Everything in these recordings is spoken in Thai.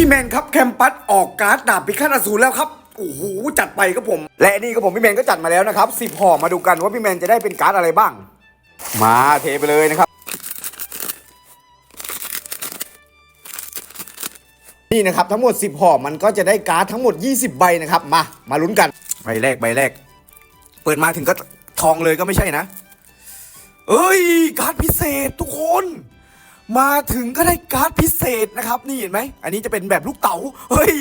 พี่แมนครับแคมปัสออกการ์ดดาบพิฆาตอสูรแล้วครับโอ้โหจัดไปครับผม และนี่ก็ผมพี่แมนก็จัดมาแล้วนะครับสิบห่อมาดูกันว่าพี่แมนจะได้เป็นการ์ดอะไรบ้าง มาเทไปเลยนะครับ นี่นะครับทั้งหมด 10ห่อมันก็จะได้การ์ดทั้งหมด 20 ใบนะครับมามาลุ้นกันใบแรกใบแรก เปิดมาถึงก็ทองเลยก็ไม่ใช่นะ เอ้ยการ์ดพิเศษทุกคน มาถึงก็ได้การ์ดพิเศษนะครับนี่เห็นไหมอันนี้จะเป็นแบบลูกเต๋าเฮ้ย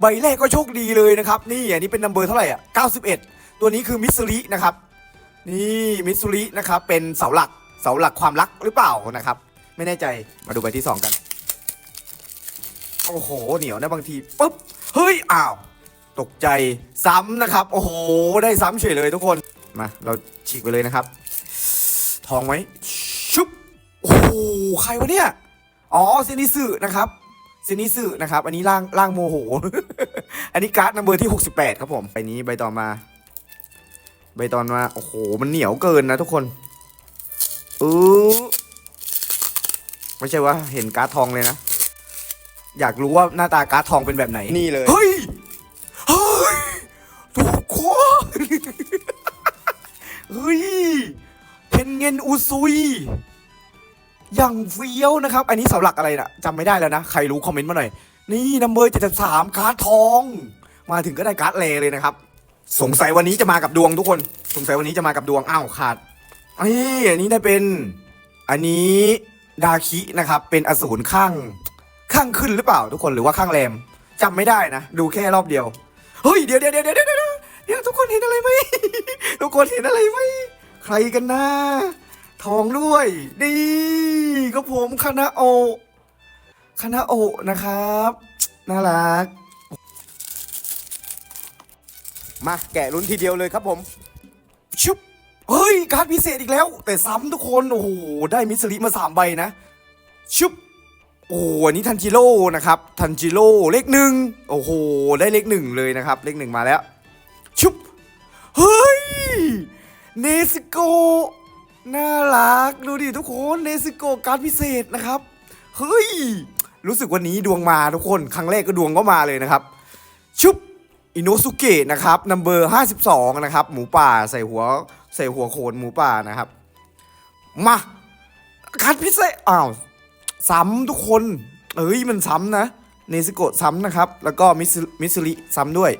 ใบแรกก็โชคดีเลยนะครับนี่อันนี้เป็นนัมเบอร์เท่าไหร่อะ91 ตัวนี้คือมิสซิลินะครับนี่มิสซิลินะครับเป็นเสาหลักเสาหลักความรักหรือเปล่านะครับ ไม่แน่ใจมาดูใบที่สองกัน โอ้โหเหนียวนะบางทีปุ๊บเฮ้ยอ้าวตกใจซ้ำนะครับ โอ้โห ได้ซ้ำเฉยเลยทุกคน มา เราฉีกไปเลยนะครับ ทองไหมชุบ ใครวะเนี่ย อ๋อเซนิสึนะครับเซนิสึนะครับ อันนี้ร่างร่างโมโห อันนี้การ์ดนัมเบอร์ที่ 68 ครับผมใบนี้ใบต่อมา ใบตอนมา โอ้โห มันเหนียวเกินนะทุกคนเออไม่ใช่ว่าเห็นการ์ดทองเลยนะ อยากรู้ว่าหน้าตาการ์ดทองเป็นแบบไหน นี่เลย เฮ้ย เฮ้ยถูกคว้าเฮ้ยเพนเงินอุซุย อย่างเฟี้ยวนะครับ อันนี้เสาหลักอะไรนะจำไม่ได้แล้วนะ ใครรู้คอมเมนต์มาหน่อย นี่นัมเบอร์เจ็ดสามการ์ดทอง มาถึงก็ได้การ์ดเลเลยนะครับ สงสัยวันนี้จะมากับดวงทุกคน สงสัยวันนี้จะมากับดวง อ้าวขาดไอ้ยอันนี้ได้เป็น อันนี้ดาคินะครับ เป็นอสูรข้าง ข้างขึ้นหรือเปล่าทุกคน หรือว่าข้างแรมจำไม่ได้นะ ดูแค่รอบเดียว เฮ้ย เดียวเดี๋ยวเดี๋ยวเดี๋ยวเดี๋ยวเดี๋ยวทุกคนเห็นอะไรไหม ทุกคนเห็นอะไรไหม ใครกันนะ ทองด้วย ดี ก็ผมคณะโอคณะโอนะครับ น่ารัก มาแกะลุ้นทีเดียวเลยครับผม ชุบ เฮ้ย การดพิเศษอีกแล้ว แต่ซ้ำทุกคน โอ้โห ได้มิสลิมาสามใบนะ ชุบ โอ้โหอันนี้ทันจิโร่นะครับ ทันจิโร่เลขหนึ่ง โอ้โห ได้เลขหนึ่งเลยนะครับ เลขหนึ่งมาแล้ว ชุบ เฮ้ย เนสโก น่ารักดูดิทุกคนเนสโกการดพิเศษนะครับ เฮ้ย รู้สึกวันนี้ดวงมาทุกคน ครั้งแรกก็ดวงก็มาเลยนะครับ ชุบอินโนสุเกะนะครับนัมเบอร์52 นะครับ หมูป่าใส่หัวใส่หัวโขนหมูป่านะครับ มาคัดพิเศษอ้าวซ้ำทุกคนเอ้ยมันซ้ำนะเนสโกะซ้ำนะครับ แล้วก็มิสมิสลิซ้ำด้วย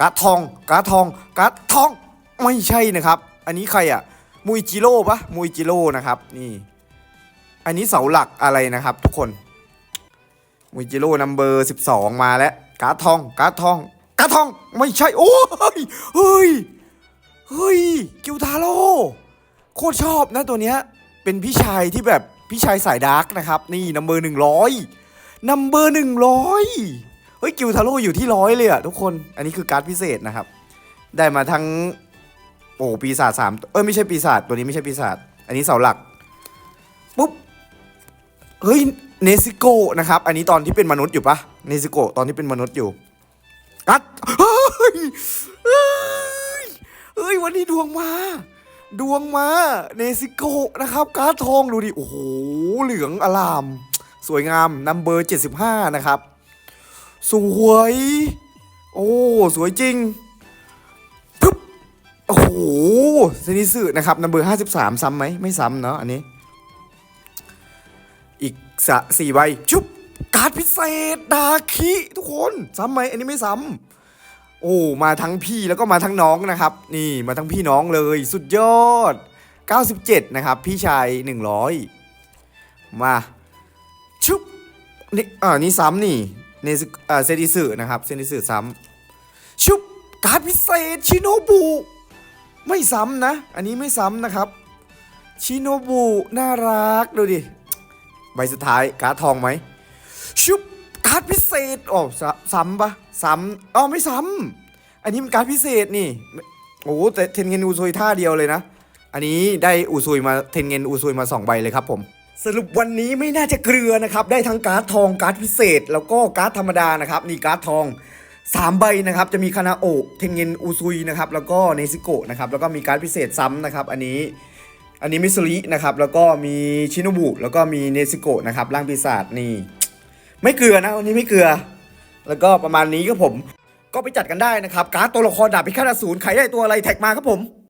การ์ดทองการ์ดทองการ์ดทองไม่ใช่นะครับ อันนี้ใครอะ มุยจิโร่ปะมุยจิโร่นะครับนี่ อันนี้เสาหลักอะไรนะครับ ทุกคน มุยจิโร่นัมเบอร์12มาแล้วการ์ดทองการ์ดทองการ์ดทองไม่ใช่โอ้ยเฮ้ยเฮ้ยกิวทาโร่โคตรชอบนะตัวเนี้ยเป็นพี่ชายที่แบบพี่ชายสายดาร์กนะครับ นี่นัมเบอร์หนึ่งร้อยนัมเบอร์หนึ่งร้อยเฮ้ยกิวทาโร่อยู่ที่ร้อยเลยอะทุกคน อันนี้คือการ์ดพิเศษนะครับ ได้มาทั้ง โอ้ปีศาจสามเอ้ยไม่ใช่ปีศาจตัวนี้ไม่ใช่ปีศาจอันนี้เสาหลักปุ๊บเฮ้ยเนซิโกนะครับ อันนี้ตอนที่เป็นมนุษย์อยู่ปะเนซิโกตอนที่เป็นมนุษย์อยู่กัดเฮ้ยเฮ้ยวันนี้ดวงมา ดวงมาเนซิโกะนะครับการ์ดทองดูดิโอ้โหเหลืองอลาม สวยงามนัมเบอร์ 75 นะครับ สวย โอ้ สวยจริง หเซนิสึนะครับนัมเบอร์53ซ้ำไหมไม่ซ้ำเนาะอันนี้ อีกสะสี่ใบชุบการ์ดพิเศษดาคิทุกคนซ้ำไหมอันนี้ไม่ซ้ำโอ้มาทั้งพี่แล้วก็มาทั้งน้องนะครับ นี่มาทั้งพี่น้องเลย สุดยอด 97 นะครับ พี่ชาย 100 มาชุบนี่อ่านี่ซ้ำนี่เนซเซนิสึนะครับเซนิสึซ้ำชุบการ์ดพิเศษชิโนบุ ไม่ซ้ำนะ อันนี้ไม่ซ้ำนะครับชิโนบุน่ารักดูดิใบสุดท้ายการ์ดทองไหมชุบการ์ดพิเศษโอ้ซซ้ำปะซ้ำอ๋อไม่ซ้ำอันนี้มันการ์ดพิเศษนี่โอ้แต่เทนเงินอูซุยท่าเดียวเลยนะ อันนี้ได้อูซุยมาเทนเงินอูซุยมาสองใบเลยครับผมสรุปวันนี้ไม่น่าจะเกลือนะครับ ได้ทั้งการ์ดทองการ์ดพิเศษ แล้วก็การ์ดธรรมดานะครับนี่การ์ดทอง สามใบนะครับจะมีคานาโอะเทนเงินอูซุยนะครับแล้วก็เนซิโกะนะครับแล้วก็มีการ์ดพิเศษซ้ำนะครับอันนี้อันนี้มิสลินะครับแล้วก็มีชินบุแล้วก็มีเนซิโกะนะครับร่างปีศาจนี่ไม่เกลือนะวันนี้ไม่เกลือ แล้วก็ประมาณนี้ครับผม ก็ไปจัดกันได้นะครับ การ์ดตัวละครดาบพิฆาตอสูรใครได้ตัวอะไรแท็กมาครับผม